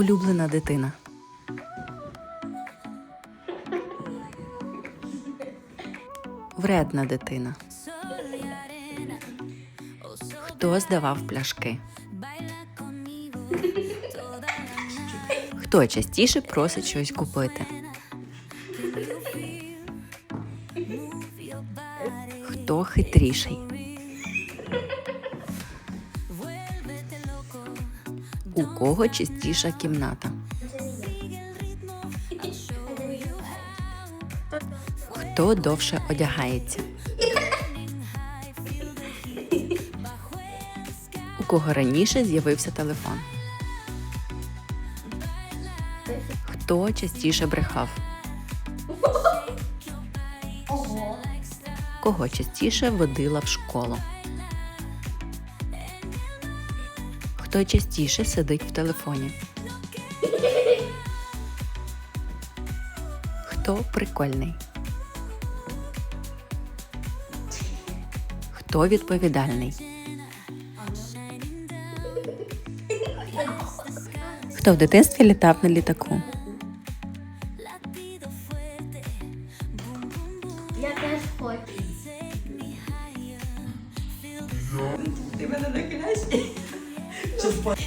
улюблена дитина? Вредна дитина. Хто здавав пляшки? Хто частіше просить щось купити? Хто хитріший? У кого чистіша кімната? Хто довше одягається? У кого раніше з'явився телефон? Хто частіше брехав? Ого. Кого частіше водила в школу? Хто частіше сидить в телефоні? Хто прикольний? Хто відповідальний? Хто в дитинстві літав на літаку? Я теж хочу. Ти мене накидаєш? Sempat.